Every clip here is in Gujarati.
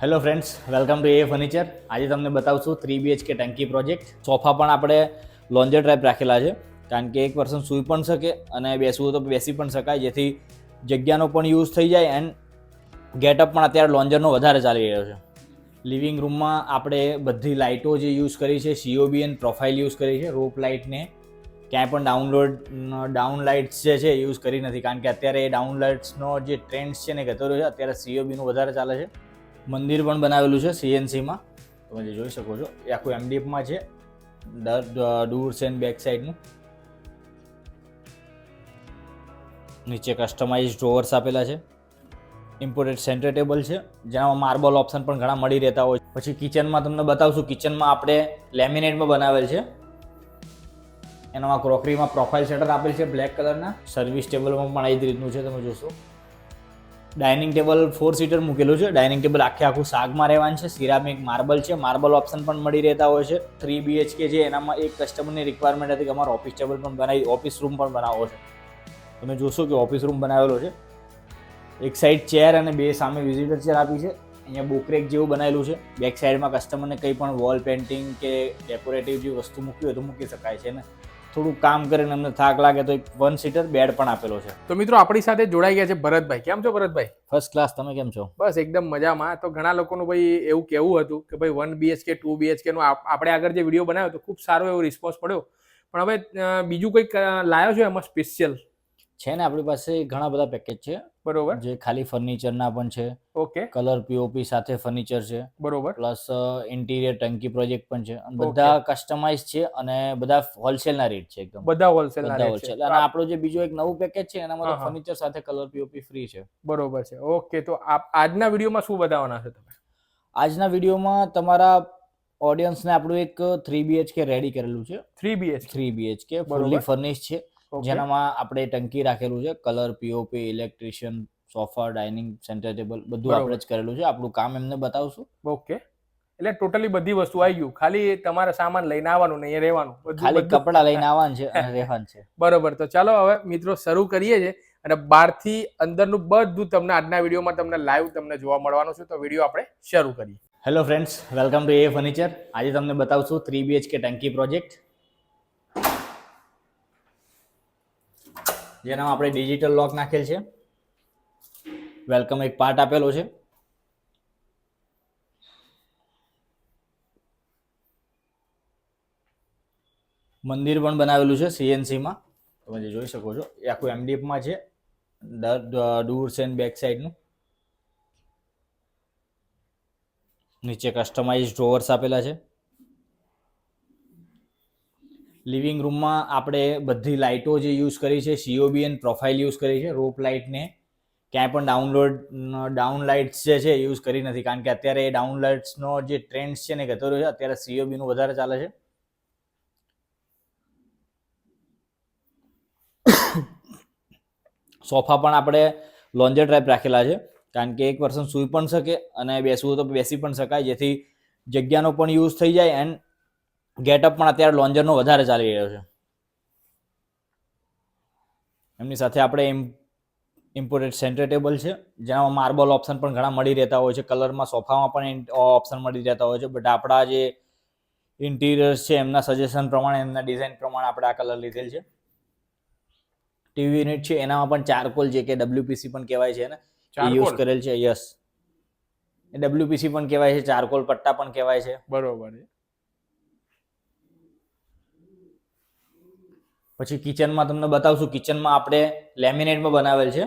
Hello friends welcome to a furniture આજે તમને બતાવશું થ્રી બીએચકે ટંકી પ્રોજેક્ટ સોફા પણ આપણે લોન્જર ટાઈપ રાખેલા છે, કારણ કે એક પર્સન સૂઈ પણ શકે અને બેસવું તો બેસી પણ શકાય. જેથી જગ્યાનો પણ યુઝ થઈ જાય એન્ડ ગેટઅપ પણ અત્યારે લોન્જરનો વધારે ચાલી રહ્યો છે. લિવિંગ રૂમમાં આપણે બધી લાઇટો જે યુઝ કરી છે સીઓબી એન્ડ પ્રોફાઇલ યુઝ કરી છે. રોપ લાઇટને ક્યાંય પણ ડાઉનલોડ ડાઉન લાઇટ્સ જે છે યુઝ કરી નથી, કારણ કે અત્યારે એ ડાઉન લાઇટ્સનો જે ટ્રેન્ડ છે ને ગતો રહ્યો છે. અત્યારે સીઓબીનું વધારે ચાલે છે. મંદિર પણ બનાવેલું છે સીએનસીમાં તમે જે જોઈ શકો છો. એ આખું એમડીએફમાં છે. ડૂર્સ એન્ડ બેક સાઈડનું નીચે કસ્ટમાઇઝ ડ્રોવર્સ આપેલા છે. ઇમ્પોર્ટેડ સેન્ટર ટેબલ છે. જેનામાં માર્બલ ઓપ્શન પણ ઘણા મળી રહેતા હોય પછી કિચનમાં તમને બતાવશું. કિચનમાં આપણે લેમિનેટમાં બનાવેલ છે. એનામાં ક્રોકરીમાં પ્રોફાઇલ શટર આપેલ છે. બ્લેક કલરના સર્વિસ ટેબલમાં પણ આ જ રીતનું છે. તમે જોશો. ડાઇનિંગ ટેબલ ફોર સીટર મૂકેલું છે. ડાઇનિંગ ટેબલ આખે આખું શાકમાં રહેવાનું છે. સિરામિક માર્બલ છે. માર્બલ ઓપ્શન પણ મળી રહેતા હોય છે. થ્રી બીએચકે છે. એનામાં એક કસ્ટમરની રિક્વાયરમેન્ટ હતી કે અમારો ઓફિસ ટેબલ પણ બનાવી ઓફિસ રૂમ પણ બનાવવો છે. તમે જોશો કે ઓફિસ રૂમ બનાવેલો છે. એક સાઈડ ચેર અને બે સામે વિઝિટર ચેર આપી છે. અહીંયા બુકરેક જેવું બનાવેલું છે. બેક સાઈડમાં કસ્ટમરને કંઈ પણ વોલ પેઇન્ટિંગ કે ડેકોરેટિવ જે વસ્તુ મૂકવી હોય તો મૂકી શકાય છે ને. થોડું કામ કરીને અમને થાક લાગે તો એક વન સીટર બેડ પણ આપેલો છે. તો મિત્રો આપણી સાથે જોડાઈ ગયા છે ભરતભાઈ. કેમ છો ભરતભાઈ? ફર્સ્ટ ક્લાસ તમે કેમ છો? બસ એકદમ મજામાં. તો ઘણા લોકોનું ભાઈ એવું કહેવું હતું કે ભાઈ વન બીએચકે ટુ બીએચકે નું આપણે આગળ જે વીડિયો બનાવ્યો તો ખૂબ સારો એવો રિસ્પોન્સ પડ્યો. પણ હવે બીજું કંઈક લાવ્યો લાયો છો એમાં સ્પેશિયલ છે ને આપણી પાસે ઘણા બધા પેકેજ છે. બરોબર. જે ખાલી ફર્નિચરના પણ છે. ઓકે. કલર પીઓપી સાથે ફર્નિચર છે. બરોબર. પ્લસ ઇન્ટિરિયર ટંકી પ્રોજેક્ટ પણ છે. બધા કસ્ટમાઇઝ છે અને બધા હોલસેલના રેટ છે એકદમ. બધા હોલસેલ રેટ હોલસેલ અને આપણો જે બીજો એક નવું પેકેજ છે એનામાં તો. ફર્નિચર સાથે કલર પીઓપી ફ્રી છે. બરોબર છે. ઓકે તો આપ આજના વિડીયોમાં શું બતાવવાના છે તમે? આજના વિડીયોમાં તમારા ઓડિયન્સને આપણું એક થ્રી બીએચકે રેડી કરેલું છે. Three BH three BHK. Fully furnish છે. જેનામાં આપણે ટંકી રાખેલું છે colour POP electrician sofa dining centre table બધું આપણે જ કરેલું છે. આપણું કામ એમને બતાવશું. ઓકે એટલે ટોટલી બધી વસ્તુ આવી ગયું. ખાલી તમારે સામાન લઈને આવવાનું ને રહેવાનું. ખાલી કપડા લઈને આવવાનું છે અને રહેવાનું છે. બરોબર. તો ચાલો હવે મિત્રો શરૂ કરીએ છીએ અને બહારથી અંદરનું બધું તમને આજના વિડીયોમાં તમને લાઈવ તમને જોવા મળવાનું છે. તો વીડિયો આપણે શરૂ કરીએ. Hello friends welcome to a furniture આજે તમને બતાવશું થ્રી બીએચકે ટંકી પ્રોજેક્ટ જેનામાં આપણે ડિજિટલ લોક નાખેલ છે. વેલકમ એક પાર્ટ આપેલો છે. મંદિર પણ બનાવેલું છે સીએનસીમાં તમે જે જોઈ શકો છો, એ આખું એમડીએફમાં છે. દૂર એન્ડ બેક સાઈડનું નીચે કસ્ટમાઇઝ ડ્રોવર્સ આપેલા છે. લિવિંગ રૂમમાં આપણે બધી લાઇટો જે યુઝ કરી છે સીઓબી એન્ડ પ્રોફાઇલ યુઝ કરી છે રોપ લાઇટને ક્યાંય પણ ડાઉનલોડ ડાઉન લાઇટ્સ જે છે યુઝ કરી નથી. કારણ કે અત્યારે એ ડાઉન લાઇટ્સનો જે ટ્રેન્ડ છે ને ગતો રહ્યો છે, અત્યારે સીઓબીનું વધારે ચાલે છે. સોફા પણ આપણે લોન્જર ટાઈપ રાખેલા છે. કારણ કે એક પર્સન સૂઈ પણ શકે અને બેસવું તો બેસી પણ શકાય. જેથી જગ્યાનો પણ યુઝ થઈ જાય એન્ડ ગેટઅપ પણ અત્યારે લોન્જરનો વધારે ચાલી રહ્યો છે. એમની સાથે આપણે ઇમ્પોર્ટેડ સેન્ટર ટેબલ છે જેનામાં માર્બલ ઓપ્શન પણ ઘણા મળી રહેતા હોય છે. કલરમાં સોફામાં પણ ઓપ્શન મળી રહેતા હોય છે. બટ આપણા જે ઇન્ટિરિયર્સ છે એમના સજેશન પ્રમાણે એમના ડિઝાઇન પ્રમાણે આપણે આ કલર લીધેલ છે. ટીવી યુનિટ છે એનામાં પણ ચારકોલ જે કે ડબ્લ્યુપીસી પણ કહેવાય છે ને યુઝ કરેલ છે યસ ડબ્લ્યુપીસી પણ કહેવાય છે ચારકોલ પટ્ટા પણ કહેવાય છે. બરોબર છે. પછી કિચનમાં તમને બતાવશું, કિચનમાં આપણે લેમિનેટમાં બનાવેલ છે.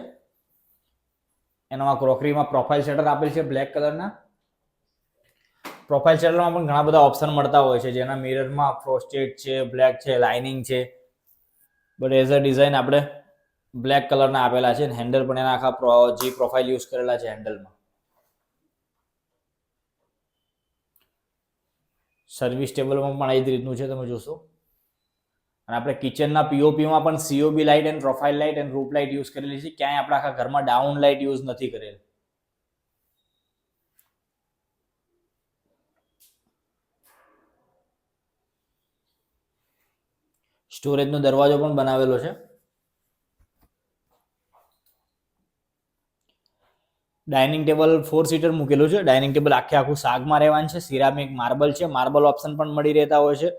એનામાં ક્રોકરીમાં પ્રોફાઇલ શટર આપેલ છે બ્લેક કલરના. પ્રોફાઇલ શટરમાં પણ ઘણા બધા ઓપ્શન મળતા હોય છે, જેના મિરરમાં ફ્રોસ્ટેડ છે, બ્લેક છે, લાઇનિંગ છે. બટ એઝ અ ડિઝાઇન આપણે બ્લેક કલરના આપેલા છે, હેન્ડલ પણ એના આખા જે પ્રોફાઇલ યુઝ કરેલા છે હેન્ડલમાં. સર્વિસ ટેબલમાં પણ એ જ રીતનું છે, તમે જોશો. અને આપણે કિચનના પીઓપીમાં પણ COB light and profile light and rope light use કરેલી છે. ક્યાંય આપણા આખા ઘરમાં ડાઉન લાઇટ યુઝ નથી કરેલ. સ્ટોરેજનો દરવાજો પણ બનાવેલો છે. ડાઇનિંગ ટેબલ ફોર સીટર મૂકેલું છે. ડાઇનિંગ ટેબલ આખે આખું સાગમાં રહેવાનું છે. સિરામિક માર્બલ છે. માર્બલ ઓપ્શન પણ મળી રહેતા હોય છે.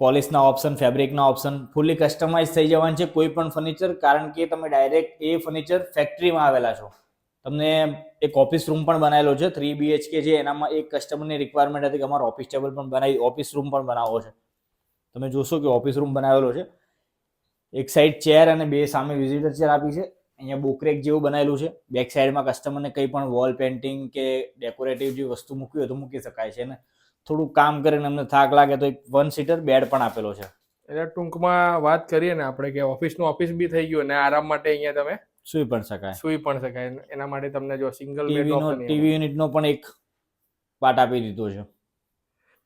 પોલિશના ઓપ્શન, ફેબ્રિકના ઓપ્શન ફૂલી કસ્ટમાઇઝ થઈ જવાનું છે કોઈ પણ ફર્નિચર, કારણ કે તમે ડાયરેક્ટ એ ફર્નિચર ફેક્ટરીમાં આવેલા છો. તમને એક ઓફિસ રૂમ પણ બનાવેલો છે થ્રી બીએચકે છે એનામાં એક કસ્ટમરની રિક્વાયરમેન્ટ હતી કે અમારો ઓફિસ ટેબલ પણ બનાવી, ઓફિસ રૂમ પણ બનાવવો છે. તમે જોશો કે ઓફિસ રૂમ બનાવેલો છે. એક સાઈડ ચેર અને બે સામે વિઝિટર ચેર આપી છે. અહીંયા બુકરેક જેવું બનાવેલું છે. બેક સાઈડમાં કસ્ટમરને કંઈ પણ વોલ પેઇન્ટિંગ કે ડેકોરેટિવ જે વસ્તુ મૂકવી હોય તો મૂકી શકાય છે ને થોડું કામ કરીને અમને થાક લાગે તો એક વન સીટર બેડ પણ આપેલો છે. એટલે ટૂંકમાં વાત કરીએ ને આપણે કે ઓફિસનું ઓફિસ બી થઈ ગયું અને આરામ માટે અહીંયા તમે સુઈ પણ શકાય. સુઈ પણ શકાય. એના માટે તમને જો સિંગલ બેડ ટીવીનો ટીવી યુનિટનો પણ એક પાર્ટ આપી દીધો છે.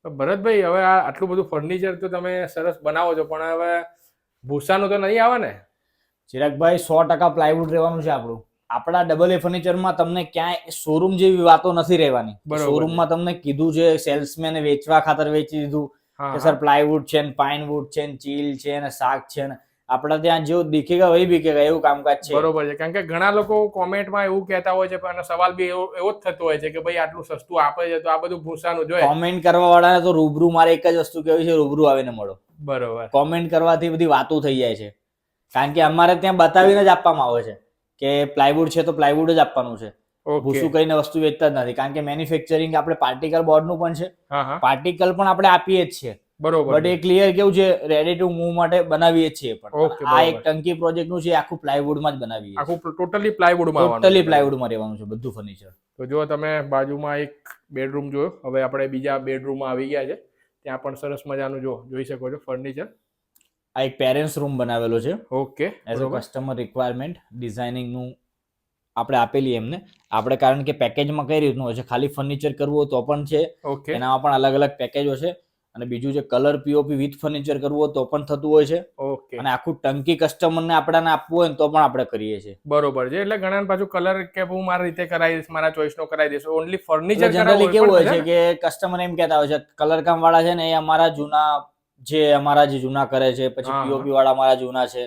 ભરતભાઈ હવે આ આટલું બધું ફર્નિચર તો તમે સરસ બનાવો છો પણ હવે ભૂસાનું તો નહીં આવે ને? ચિરાગભાઈ સો ટકા પ્લાયવુડ રહેવાનું છે આપણું. આપણા ડબલ એ ફર્નિચરમાં તમને ક્યાંય શોરૂમ જેવી વાતો નથી રહેવાની. શોરૂમમાં તમને કીધું છે સેલ્સમેને વેચવા ખાતર વેચી દીધું કે સર પ્લાયવુડ છે ને પાઇનવુડ છે ને ચીલ છે ને શાક છે ને. આપણા ત્યાં જેવું દીખેગા વહી બીકેગા એવું કામકાજ છે. બરોબર છે. કારણ કે ઘણા લોકો કોમેન્ટમાં એવું કહેતા હોય છે પણ સવાલ બી એવો એવો જ થતો હોય છે કે ભાઈ આટલું સસ્તું આપે છે તો આ બધું ભૂસાનું જોઈએ કોમેન્ટ કરવા વાળાને તો રૂબરૂ મારે એક જ વસ્તુ કહેવી છે રૂબરૂ આવીને મળો. બરોબર. કોમેન્ટ કરવાથી બધી વાતો થઈ જાય છે. કારણ કે અમારે ત્યાં બતાવીને જ આપવામાં આવે છે. કે પ્લાયવુડ છે તો પ્લાયવુડ જ આપવાનું છે. ભૂસું કઈને વસ્તુ વેચતા જ નથી. કારણ કે મેન્યુફેક્ચરિંગ આપણે પાર્ટિકલ બોર્ડનું પણ છે. પાર્ટિકલ પણ આપણે આપીએ જ છીએ. બરોબર બટ એ ક્લિયર કેવું છે? રેડી ટુ મૂવ માટે બનાવીએ છીએ પણ. આ એક ટંકી પ્રોજેક્ટનું છે આખું પ્લાયવુડમાં જ બનાવીએ આખું ટોટલી પ્લાયવુડમાં માં ટોટલી. પ્લાયવુડમાં રહેવાનું છે બધું ફર્નિચર તો જો તમે બાજુમાં એક બેડરૂમ જોયો. હવે આપણે બીજા બેડરૂમમાં આવી ગયા છે. ત્યાં પણ સરસ મજાનું જો જોઈ શકો છો ફર્નિચર આ એક પેરેન્ટ્સ રૂમ બનાવેલો છે. Okay as a customer requirement ડિઝાઇનિંગનું આપણે આપેલી એમને. આપણે કારણ કે પેકેજમાં કઈ રીતનું હોય છે? ખાલી ફર્નિચર કરવું તો પણ છે. ઓકે. એનામાં પણ અલગ અલગ પેકેજો છે અને બીજું જે કલર પીઓપી વિથ ફર્નિચર કરવું હોય તો પણ થતું હોય છે. ઓકે. અને આખું ટંકી કસ્ટમરને આપણાને આપવું હોય ને તો પણ આપણે કરીએ છીએ. બરોબર છે એટલે ઘણા પાછું કલર કે હું મારા રીતે કરાવી દઈશ મારા ચોઈસનો કરાવી દઈશ. ઓનલી ફર્નિચર જનરલી કેવું હોય છે કે કસ્ટમર એમ કહેતા હોય છે કલર કામ વાળા છે ને એ અમારા જૂના જે અમારા જે જૂના કરે છે પછી. પીઓપી વાળા અમારા જૂના છે.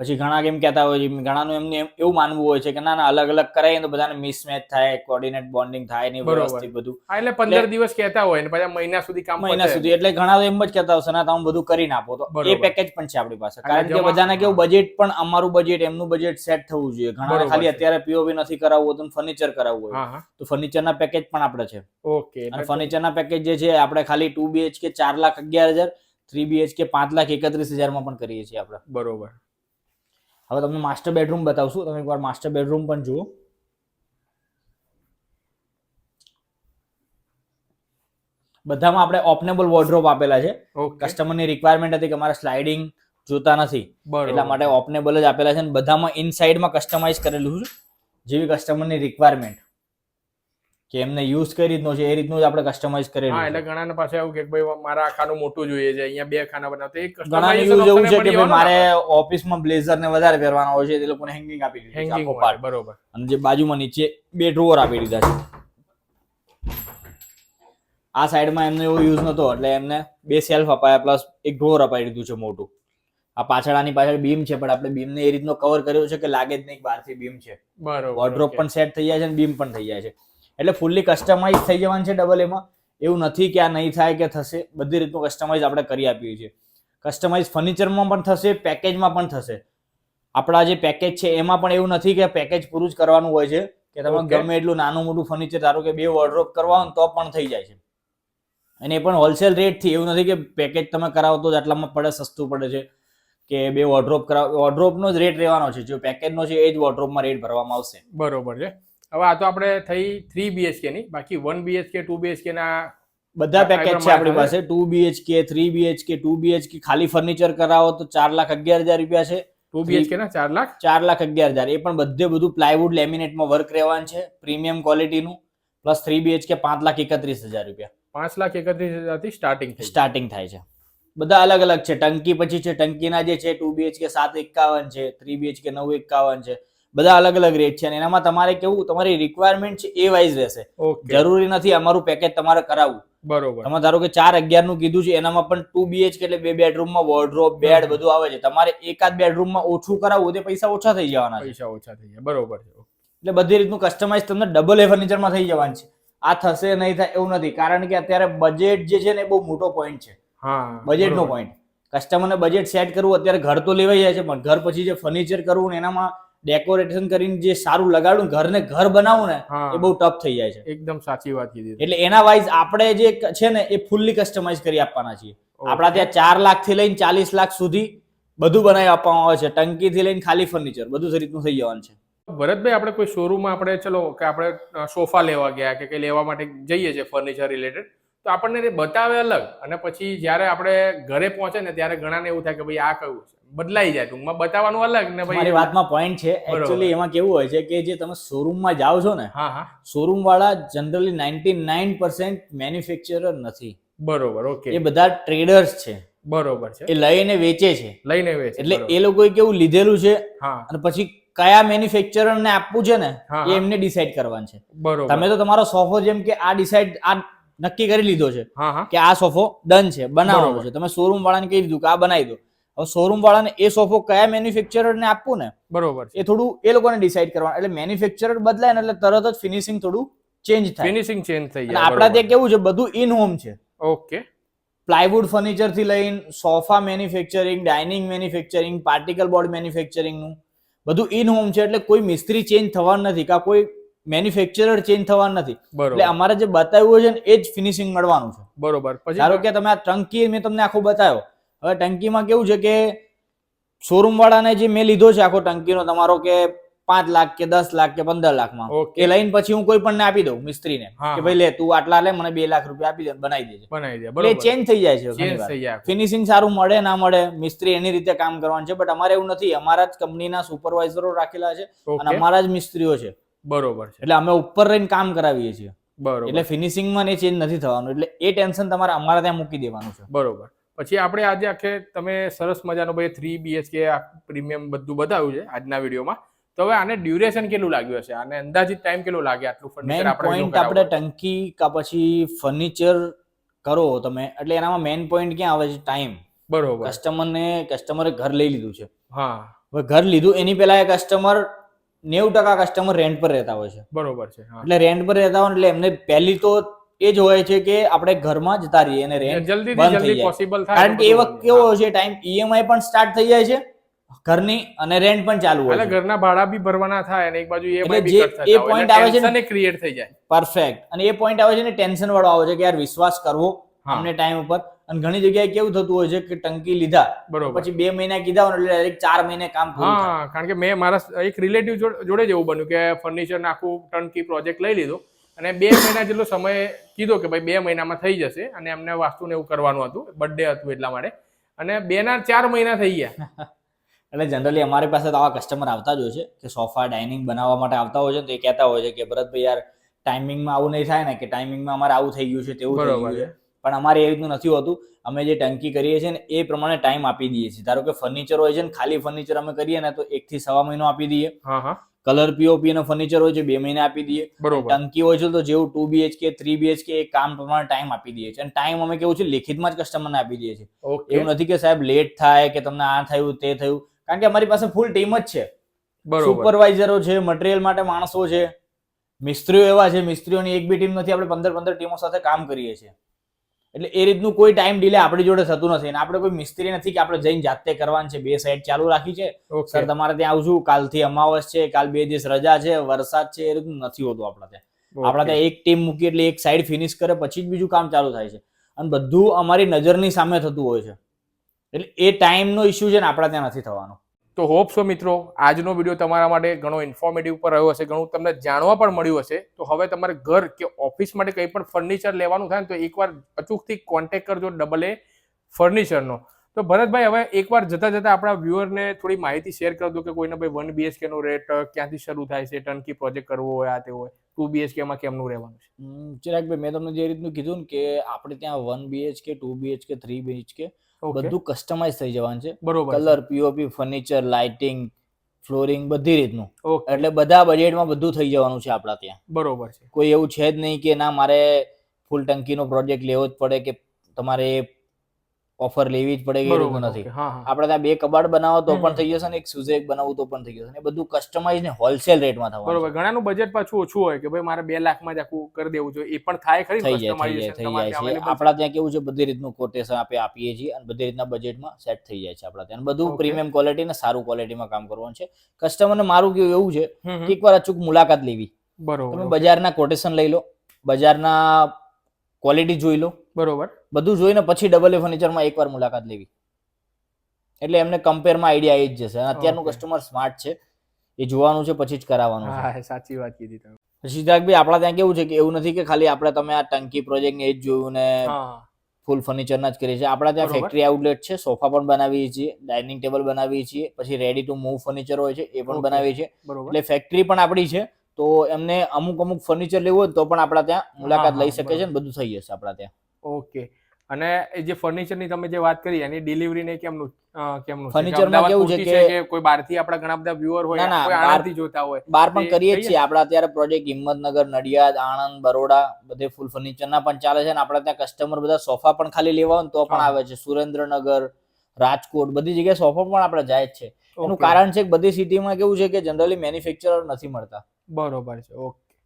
પછી ઘણા એમ કહેતા હોય છે ઘણાનું એમને એમ- એવું માનવું હોય છે કે ના ના અલગ અલગ કરાય તો બધાને મિસમેચ થાય કોર્ડિનેટ બોન્ડિંગ થાય ને વ્યવસ્થિત બધું. એટલે પંદર દિવસ કહેતા હોય ને પછી મહિના સુધી કામ મહિના સુધી એટલે ઘણા એમ જ કહેતા હશે ના તમે બધું કરીને આપો તો એ પેકેજ પણ છે આપણી પાસે. કારણ કે બધાને કેવું બજેટ પણ અમારું બજેટ એમનું બજેટ સેટ થવું જોઈએ. ઘણા ખાલી અત્યારે પીઓપી નથી કરાવવું હોય તો ફર્નિચર કરાવવું હોય. તો ફર્નિચર ફર્નિચરના પેકેજ પણ આપણે છે. ઓકે અને ફર્નિચર ફર્નિચરના પેકેજ જે છે આપણે ખાલી ટુ બીએચકે ચાર લાખ અગિયાર હજાર થ્રી બીએચકે પાંચ લાખ એકત્રીસ હજારમાં પણ કરીએ છીએ આપણે. બરોબર. હવે તમને માસ્ટર બેડરૂમ બતાવશું. તમે એકવાર માસ્ટર બેડરૂમ પણ જુઓ. બધામાં આપણે ઓપનેબલ વોર્ડરોબ આપેલા છે. કસ્ટમરની રિક્વાયરમેન્ટ હતી કે અમારે સ્લાઇડિંગ જોતા નથી. એટલા માટે ઓપનેબલ જ આપેલા છે અને બધામાં ઇનસાઇડમાં કસ્ટમાઇઝ કરેલું છે. જેવી કસ્ટમરની રિક્વાયરમેન્ટ કે એમને યુઝ કઈ રીતનો છે એ રીતનું જ આપણે કસ્ટમાઇઝ કરેલું હા એટલે ઘણાને પાસે એવું કે ભાઈ મારા ખાનું મોટું જોઈએ છે અહીંયા બે ખાના બનાવતા એક ઘણાને યુઝ એવું છે કે ભાઈ મારે ઓફિસમાં બ્લેઝર ને વધારે પહેરવાનો હોય છે તે લોકોને હેંગિંગ આપી દીધું હેંગિંગ પાર્ટ બરોબર. અને જે બાજુમાં નીચે બે ડ્રોવર આપી દીધા છે. આ સાઈડમાં એમને એવો યુઝ નતો એટલે એમને બે સેલ્ફ અપાયા પ્લસ એક ડ્રોવર અપાઈ દીધું છે મોટું. આ પાછળ આની પાછળ બીમ છે પણ આપણે બીમને એ રીતનો કવર કર્યો છે કે લાગે જ નહીં બહારથી બીમ છે. બરોબર વોર્ડ્રોપ પણ સેટ થઈ જાય છે અને બીમ પણ થઈ જાય છે. એટલે ફૂલ્લી કસ્ટમાઇઝ થઈ જવાનું છે ડબલ એમાં એવું નથી કે આ નહીં થાય કે થશે. બધી રીતનું કસ્ટમાઇઝ આપણે કરી આપીએ છીએ. કસ્ટમાઇઝ ફર્નિચરમાં પણ થશે પેકેજમાં પણ થશે. આપણા જે પેકેજ છે એમાં પણ એવું નથી કે પેકેજ પૂરું જ કરવાનું હોય છે કે તમે. ગમે એટલું નાનું મોટું ફર્નિચર ધારો કે બે વોર્ડ્રોપ કરવા હોય તો પણ થઈ જાય છે. અને એ પણ હોલસેલ રેટથી એવું નથી કે પેકેજ તમે કરાવો તો જ આટલામાં પડે સસ્તું પડે છે કે બે વોર્ડ્રોપ કરાવો. વોર્ડ્રોપનો જ રેટ રહેવાનો છે. જો પેકેજનો છે એ જ વોર્ડ્રોપમાં રેટ ભરવામાં આવશે. બરોબર છે. હવે આ તો આપણે થઈ થ્રી બીએચકે ની બાકી વન બીએચકે ટુ બીએચકે ના બધા પેકેજ છે આપણી પાસે two BHK three BHK two BHK ખાલી ફર્નિચર કરાવો તો ચાર લાખ અગિયાર હજાર રૂપિયા છે ટુ બીએચકે ના ચાર લાખ ચાર લાખ અગિયાર હજાર એ પણ બધે બધું પ્લાયવુડ લેમિનેટમાં વર્ક રહેવાનું છે પ્રીમિયમ ક્વોલિટીનું પ્લસ થ્રી બીએચકે પાંચ લાખ એકત્રીસ હજાર રૂપિયા પાંચ લાખ એકત્રીસ હજારથી સ્ટાર્ટિંગ સ્ટાર્ટિંગ થાય છે બધા અલગ અલગ છે ટંકી પછી છે ટંકીના જે છે ટુ બીએચકે સાત એકાવન છે થ્રી બીએચકે નવ એકાવન છે બધા અલગ અલગ રેટ છે અને એનામાં તમારે કેવું તમારી રિક્વાયરમેન્ટ છે એ વાઇઝ રહેશે. જરૂરી નથી અમારું પેકેજ તમારે કરાવવું. બરોબર. તમે ધારો કે ચાર અગિયારનું કીધું છે એનામાં પણ ટુ બીએચકે એટલે બે બેડરૂમમાં વોર્ડરોબ બેડ બધું આવે છે. તમારે એકાદ બેડરૂમમાં ઓછું કરાવવું તે પૈસા ઓછા થઈ જવાના પૈસા ઓછા થઈ જાય. બરોબર એટલે બધી રીતનું કસ્ટમાઇઝ તમને ડબલ એ ફર્નિચરમાં થઈ જવાનું છે. આ થશે નહીં થાય એવું નથી. કારણ કે અત્યારે બજેટ જે છે ને એ બહુ મોટો પોઈન્ટ છે. હા બજેટનો. પોઈન્ટ કસ્ટમરને બજેટ સેટ કરવું અત્યારે ઘર તો લેવાઈ જાય છે પણ ઘર પછી જે ફર્નિચર કરવું ને એનામાં ડેકોરેશન કરીને જે સારું લગાડું ઘરને ઘર બનાવું ને એ બહુ ટફ થઈ જાય છે. એકદમ સાચી વાત કીધી એટલે એના વાઇઝ આપણે જે છે ને એ ફૂલ્લી કસ્ટમાઇઝ કરી આપવાના છીએ. આપણા ત્યાં ચાર લાખથી લઈને ચાલીસ લાખ સુધી બધું બનાવી આપવામાં આવે છે. ટંકી થી લઈને ખાલી ફર્નિચર બધું જ રીતનું થઈ જવાનું છે. ભરતભાઈ આપણે કોઈ શોરૂમમાં આપણે ચલો કે આપણે સોફા લેવા ગયા કે કંઈ લેવા માટે જઈએ છીએ ફર્નિચર રિલેટેડ તો આપણને એ બતાવે અલગ. અને પછી જ્યારે આપણે ઘરે પહોંચે ને ત્યારે ઘણાને એવું થાય કે ભાઈ આ કયું છે? બદલાઈ જાય ટૂંકમાં બતાવવાનું અલગ ને ભાઈ વાતમાં પોઈન્ટ છે. એકચ્યુઅલી એમાં કેવું હોય છે કે જે તમે શોરૂમમાં જાઓ છો ને હા હા. શોરૂમ વાળા generally ninety nine percent manufacturer નથી. બરોબર ઓકે એ બધા ટ્રેડર્સ છે. બરોબર છે. એ લઈને વેચે છે. લઈને વેચે એટલે એ લોકોએ કેવું લીધેલું છે હા. અને પછી કયા મેન્યુફેક્ચરર ને આપવું છે ને એ એમને ડિસાઈડ કરવાનું છે. બરોબર. તમે તો તમારો સોફો જેમ કે આ ડિસાઈડ આ નક્કી કરી લીધો છે કે આ સોફો ડન છે બનાવવાનો છે. તમે શોરૂમ વાળાને કહી દીધું કે આ બનાવી દો. હવે શોરૂમ વાળાને એ સોફો કયા મેન્યુફેક્ચરર ને આપવું ને બરોબર એ થોડું એ લોકોને ડિસાઈડ કરવાનું. એટલે મેન્યુફેક્ચરર બદલાય ને એટલે તરત જ ફિનિશિંગ થોડું ચેન્જ થાય. ફિનિશિંગ ચેન્જ થઈ જાય આપણા ત્યાં કેવું છે બધું ઇન હોમ છે. ઓકે પ્લાયવુડ ફર્નિચરથી લઈને sofa manufacturing dining manufacturing particle board મેન્યુફેક્ચરિંગનું બધું ઇન હોમ છે. એટલે કોઈ મિસ્ત્રી ચેન્જ થવાનું નથી કાં કોઈ મેન્યુફેક્ચરર ચેન્જ થવાનું નથી. એટલે અમારે જે બતાવ્યું છે ને એ જ ફિનિશિંગ મળવાનું છે. બરોબર. પછી? ધારો કે તમે આ ટંકી મેં તમને આખો બતાવ્યો. હવે ટંકીમાં કેવું છે કે શોરૂમ વાળાને જે મેં લીધો છે આખો ટંકીનો તમારો કે પાંચ લાખ કે દસ લાખ કે પંદર લાખમાં એ લઈને પછી હું કોઈ પણ આપી દઉં મિસ્ત્રીને કે ભાઈ લે તું આટલા લે મને બે લાખ રૂપિયા આપી દે બનાવી દેજે. બનાવી દે એટલે ચેન્જ થઈ જાય છે ફિનિશિંગ સારું મળે ના મળે મિસ્ત્રી એની રીતે કામ કરવાનું છે બટ અમારે એવું નથી. અમારા જ કંપનીના સુપરવાઇઝરો રાખેલા છે અને અમારા જ મિસ્ત્રીઓ છે. બરોબર છે. એટલે અમે ઉપર રહીને કામ કરાવીએ છીએ. બરોબર. એટલે ફિનિશિંગમાં એ ચેન્જ નથી થવાનું. એટલે એ ટેન્શન તમારે અમારા ત્યાં મૂકી દેવાનું છે. બરોબર. પછી આપણે આજે આખે તમે સરસ મજાનો ભાઈ થ્રી બીએચકે પ્રીમિયમ બધું બતાવ્યું છે આજના વિડીયોમાં. તો હવે આને ડ્યુરેશન કેટલું લાગ્યું હશે? આને અંદાજિત ટાઈમ કેટલો લાગે આટલું ફર્નિચર આપણે પોઈન્ટ આપણે ટંકી કા પછી ફર્નિચર કરો તમે. એટલે એનામાં મેઇન પોઈન્ટ ક્યાં આવે છે? ટાઈમ બરોબર. કસ્ટમરને કસ્ટમરે ઘર લઈ લીધું છે. હા. હવે ઘર લીધું એની પહેલા એ કસ્ટમર નેવું ટકા કસ્ટમર રેન્ટ પર રહેતા હોય છે. બરોબર છે એટલે રેન્ટ પર રહેતા હોય એટલે એમને પહેલી તો એ જ હોય છે કે આપણે ઘરમાં જતા રહીએ અને રેન્ટ જલ્દી જલ્દી. પોસિબલ થાય કારણ કે એ વખત કેવો હોય છે ટાઈમ ઈએમઆઈ પણ સ્ટાર્ટ થઈ જાય છે ઘરની અને રેન્ટ પણ ચાલુ હોય એટલે ઘરના ભાડા બી ભરવાના થાય અને એક બાજુ એ બી કટ એ પોઈન્ટ આવે છે ને- ક્રિએટ થઈ જાય. પરફેક્ટ અને એ પોઈન્ટ આવે છે ને ટેન્શન વાળો આવે છે કે યાર વિશ્વાસ કરવો અમને ટાઈમ ઉપર. અને ઘણી જગ્યાએ કેવું થતું હોય છે કે ટંકી લીધા બરોબર. પછી બે મહિના કીધા હોય એટલે ડાયરેક્ટ ચાર મહિને કામ હા કારણ કે મેં મારા એક રિલેટિવ જોડે જ એવું બન્યું કે ફર્નિચર આખું ટંકી પ્રોજેક્ટ લઈ લીધો અને બે મહિના જેટલો સમય કીધો કે ભાઈ બે મહિનામાં થઈ જશે અને એમને વાસ્તુને એવું કરવાનું હતું બર્થડે હતું એટલા માટે. અને બે ના ચાર મહિના થઈ ગયા. એટલે જનરલી અમારી પાસે તો આવા કસ્ટમર આવતા જ હોય છે કે સોફા ડાઇનિંગ બનાવવા માટે આવતા હોય છે તો એ કહેતા હોય છે કે ભરતભાઈ યાર ટાઈમિંગમાં આવું નહીં થાય ને કે ટાઈમિંગમાં અમારે આવું થઈ ગયું છે તેવું થઈ ગયું છે. પણ અમારે એ રીતનું નથી હોતું. અમે જે ટંકી કરીએ છીએ ને એ પ્રમાણે ટાઈમ આપી દઈએ છીએ. ધારો કે ફર્નિચર હોય છે ને ખાલી ફર્નિચર અમે કરીએ ને તો એક થી સવા મહિનો આપી દઈએ. કલર પીઓપી નો ફર્નિચર હોય છે બે મહિને આપી દઈએ. ટંકી હોય છે તો જેવું ટુ બીએચકે થ્રી બીએચકે એ કામ પ્રમાણે ટાઈમ આપી દઈએ છીએ. અને ટાઈમ અમે કેવું છે લેખિતમાં જ કસ્ટમરને આપી દઈએ છીએ. એવું નથી કે સાહેબ લેટ થાય કે તમને આ થયું તે થયું. કારણ કે અમારી પાસે ફૂલ ટીમ જ છે. સુપરવાઇઝરો છે મટીરિયલ માટે માણસો છે. મિસ્ત્રીઓ એવા છે મિસ્ત્રીઓની એક બી ટીમ નથી. આપણે પંદર પંદર ટીમો સાથે કામ કરીએ છીએ. એટલે એ રીતનું કોઈ ટાઈમ ડીલે આપણી જોડે થતું નથી અને આપણે કોઈ મિસ્ત્રી નથી કે આપણે જઈને જાતે કરવાનું છે. બે સાઈડ ચાલુ રાખી છે. સર તમારે ત્યાં આવશું. કાલથી અમાવસ છે કાલ બે દિવસ રજા છે વરસાદ છે એ રીતનું નથી હોતું આપણા ત્યાં. આપણા ત્યાં એક ટીમ મૂકી એટલે એક સાઈડ ફિનિશ કરે પછી જ બીજું કામ ચાલુ થાય છે. અને બધું અમારી નજરની સામે થતું હોય છે. એટલે એ ટાઈમનો ઇસ્યુ છે ને આપણા ત્યાં નથી થવાનો. તો હોપ સો મિત્રો, આજનો વીડિયો તમારા માટે ઘણો ઇન્ફોર્મેટિવ પર રહ્યો હશે, ઘણું તમને જાણવા પણ મળ્યું હશે. તો હવે તમારે ઘર કે ઓફિસ માટે કંઈ પણ ફર્નિચર લેવાનું થાય ને તો એકવાર અચૂકથી કોન્ટેક કરજો ડબલ એ ફર્નિચરનો તો ભરતભાઈ, હવે એકવાર જતા જતા આપણા વ્યુઅરને થોડી માહિતી શેર કરી દો કે કોઈને ભાઈ વન બીએચકેનો રેટ ક્યાંથી શરૂ થાય છે ટર્નકી પ્રોજેક્ટ કરવો હોય, આ તે હોય ટુ બીએચકે માં કેમનું રહેવાનું છે? ચિરાગભાઈ, મેં તમને જે રીતનું કીધું ને કે આપણે ત્યાં one BHK two BHK three BHK બધું કસ્ટમાઇઝ થઈ જવાનું છે. બરોબર colour POP furniture lighting flooring બધી રીતનું. એટલે બધા બજેટમાં બધું થઈ જવાનું છે આપણા ત્યાં. બરોબર છે. કોઈ એવું છે જ નહીં કે ના મારે ફૂલ ટંકીનો પ્રોજેક્ટ લેવો જ પડે કે તમારે ઓફર લેવી જ પડે કે એ નથી આપણે ત્યાં બે કબાડ બનાવો તો પણ થઈ જશે ને એક સુઝેક બનાવવું તો પણ થઈ જશે ને બધું કસ્ટમાઇઝ ને હોલસેલ રેટમાં થવાનું બરોબર ઘણાનું બજેટ પાછું ઓછું હોય કે ભાઈ મારે બે લાખમાં જ આખું કરી દેવું જોઈએ. એ પણ થાય ખરી થઈ જાય થઈ જાય થઈ જાય. છે આપણા ત્યાં કેવું છે બધી રીતનું કોટેશન આપણે આપીએ છીએ અને બધી રીતના બજેટમાં સેટ થઈ જાય છે આપણા ત્યાં. બધું પ્રીમિયમ ક્વોલિટી ને સારું ક્વોલિટીમાં કામ કરવાનું છે. કસ્ટમરને મારું કેવું એવું છે. કે એકવાર અચૂક મુલાકાત લેવી. બરોબર તમે બજારના કોટેશન લઈ લો બજારના ક્વોલિટી જોઈ લો બરોબર. બધું જોઈને પછી ડબલ એ ફર્નિચરમાં એકવાર મુલાકાત લેવી. એટલે એમને કમ્પેરમાં આઈડિયા આવી જ જશે. અત્યારનું કસ્ટમર સ્માર્ટ છે. એ જોવાનું છે પછી જ કરાવવાનું હા સાચી વાત કીધી તમે. સિદ્ધાર્થભાઈ આપણા ત્યાં કેવું છે કે એવું નથી કે ખાલી આપણે તમે આ ટંકી પ્રોજેક્ટ ને એ જ જોયું ને ફૂલ ફર્નિચરના જ કરીએ છીએ. આપણા ત્યાં ફેક્ટરી આઉટલેટ છે સોફા પણ બનાવીએ છીએ ડાઇનિંગ ટેબલ બનાવીએ છીએ પછી રેડી ટુ મૂવ ફર્નિચર હોય છે એ પણ બનાવીએ છીએ. એટલે ફેક્ટરી પણ આપણી છે તો એમને અમુક અમુક ફર્નિચર લેવું હોય તો પણ આપણા ત્યાં મુલાકાત લઈ શકે છે ને બધું થઈ જશે આપણા ત્યાં. ઓકે. અને જે ફર્નિચરની તમે જે વાત કરી એની ડિલિવરી ને કેમનું કેમનું છે? માં કેવું છે કે- કોઈ બહારથી આપણા ઘણા બધા વ્યુઅર હોય ના, ના, કોઈ બહાર- આણંદથી જોતા હોય? બહાર પણ કરીએ છીએ. આપણે અત્યારે પ્રોજેક્ટ હિંમતનગર નડિયાદ આણંદ બરોડા બધે ફૂલ ફર્નિચરના પણ ચાલે છે અને આપણા ત્યાં કસ્ટમર બધા સોફા પણ ખાલી લેવા હોય તો પણ આવે છે. સુરેન્દ્રનગર રાજકોટ બધી જગ્યાએ સોફા પણ આપણે જાય જ છે. એનું કારણ છે કે બધી સિટીમાં કેવું છે કે જનરલી મેન્યુફેક્ચરર નથી મળતા. બરોબર છે. ઓકે.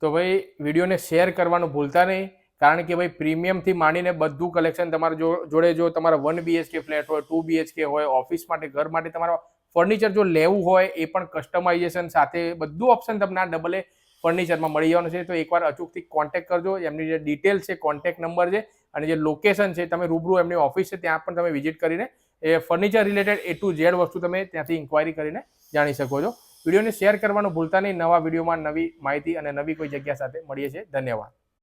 તો ભાઈ વિડીયોને શેર કરવાનું ભૂલતા નહીં. કારણ કે ભાઈ, પ્રીમિયમથી માંડીને બધું કલેક્શન તમારા જો- જોડે જો તમારા વન બીએચકે ફ્લેટ હોય ટુ બીએચકે હોય ઓફિસ માટે, ઘર માટે તમારા ફર્નિચર જો લેવું હોય, એ પણ કસ્ટમાઇઝેશન સાથે બધું ઓપ્શન તમને આ ડબલ ફર્નિચરમાં મળી જવાનું છે. તો એકવાર અચૂકથી કોન્ટેક્ટ કરજો. એમની જે ડિટેલ છે કોન્ટેક્ટ નંબર છે, અને જે લોકેશન છે, તમે રૂબરૂ એમની ઓફિસ છે, ત્યાં પણ તમે વિઝિટ કરીને એ furniture related A to Z વસ્તુ તમે ત્યાંથી ઇન્ક્વાયરી કરીને જાણી શકો છો. વિડીયોને શેર કરવાનું ભૂલતા નહીં. નવા વિડીયોમાં નવી માહિતી અને નવી કોઈ જગ્યા સાથે મળીએ છીએ. ધન્યવાદ.